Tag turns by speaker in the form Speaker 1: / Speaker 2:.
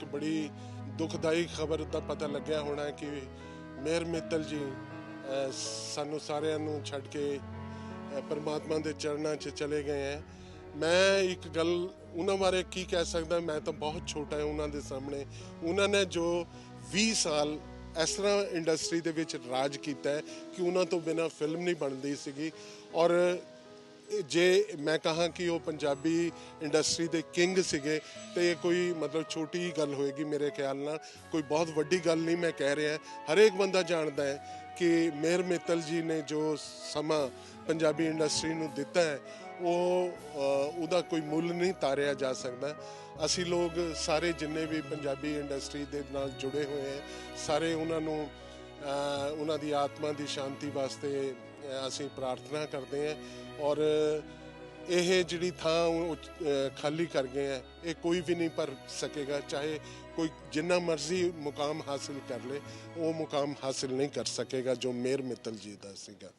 Speaker 1: ਇੱਕ ਬੜੀ ਦੁਖਦਾਈ ਖਬਰ ਦਾ ਪਤਾ ਲੱਗਿਆ ਹੋਣਾ ਕਿ ਮੇਰ ਮਿੱਤਲ ਜੀ ਸਾਨੂੰ ਸਾਰਿਆਂ ਨੂੰ ਛੱਡ ਕੇ ਪਰਮਾਤਮਾ ਦੇ ਚਰਨਾਂ 'ਚ ਚਲੇ ਗਏ ਹੈ। ਮੈਂ ਇੱਕ ਗੱਲ, ਉਹਨਾਂ ਬਾਰੇ ਕੀ ਕਹਿ ਸਕਦਾ? ਮੈਂ ਤਾਂ ਬਹੁਤ ਛੋਟਾ ਹਾਂ ਉਹਨਾਂ ਦੇ ਸਾਹਮਣੇ। ਉਹਨਾਂ ਨੇ ਜੋ 20 ਸਾਲ ਇਸ ਤਰ੍ਹਾਂ ਇੰਡਸਟਰੀ ਦੇ ਵਿੱਚ ਰਾਜ ਕੀਤਾ ਕਿ ਉਹਨਾਂ ਤੋਂ ਬਿਨਾ ਫਿਲਮ ਨਹੀਂ ਬਣਦੀ ਸੀਗੀ। ਔਰ ਜੇ ਮੈਂ ਕਹਾਂ ਕਿ ਉਹ ਪੰਜਾਬੀ ਇੰਡਸਟਰੀ ਦੇ ਕਿੰਗ ਸੀਗੇ, ਤੇ ਇਹ ਕੋਈ ਮਤਲਬ ਛੋਟੀ ਹੀ ਗੱਲ ਹੋਏਗੀ ਮੇਰੇ ਖਿਆਲ ਨਾਲ, ਕੋਈ ਬਹੁਤ ਵੱਡੀ ਗੱਲ ਨਹੀਂ ਮੈਂ ਕਹਿ ਰਿਹਾ। ਹਰੇਕ ਬੰਦਾ ਜਾਣਦਾ ਹੈ ਕਿ ਮੇਰ ਮਿੱਤਲ ਜੀ ਨੇ ਜੋ ਸਮਾਂ ਪੰਜਾਬੀ ਇੰਡਸਟਰੀ ਨੂੰ ਦਿੱਤਾ ਹੈ, ਉਹ ਉਹਦਾ ਕੋਈ ਮੁੱਲ ਨਹੀਂ ਤਾਰਿਆ ਜਾ ਸਕਦਾ। ਅਸੀਂ ਲੋਕ ਸਾਰੇ ਜਿੰਨੇ ਵੀ ਪੰਜਾਬੀ ਇੰਡਸਟਰੀ ਦੇ ਨਾਲ ਜੁੜੇ ਹੋਏ ਹੈ, ਸਾਰੇ ਉਹਨਾਂ ਨੂੰ ਉਹਨਾਂ ਦੀ ਆਤਮਾ ਦੀ ਸ਼ਾਂਤੀ ਵਾਸਤੇ ਅਸੀਂ ਪ੍ਰਾਰਥਨਾ ਕਰਦੇ ਹਾਂ ਔਰ ਇਹ ਜਿਹੜੀ ਥਾਂ ਉਹ ਖਾਲੀ ਕਰ ਗਏ ਹੈ, ਇਹ ਕੋਈ ਵੀ ਨਹੀਂ ਭਰ ਸਕੇਗਾ, ਚਾਹੇ ਕੋਈ ਜਿੰਨਾ ਮਰਜ਼ੀ ਮੁਕਾਮ ਹਾਸਿਲ ਕਰ ਲੇ, ਉਹ ਮੁਕਾਮ ਹਾਸਿਲ ਨਹੀਂ ਕਰ ਸਕੇਗਾ ਜੋ ਮੇਰ ਮਿੱਤਲ ਜੀ ਦਾ ਸੀਗਾ।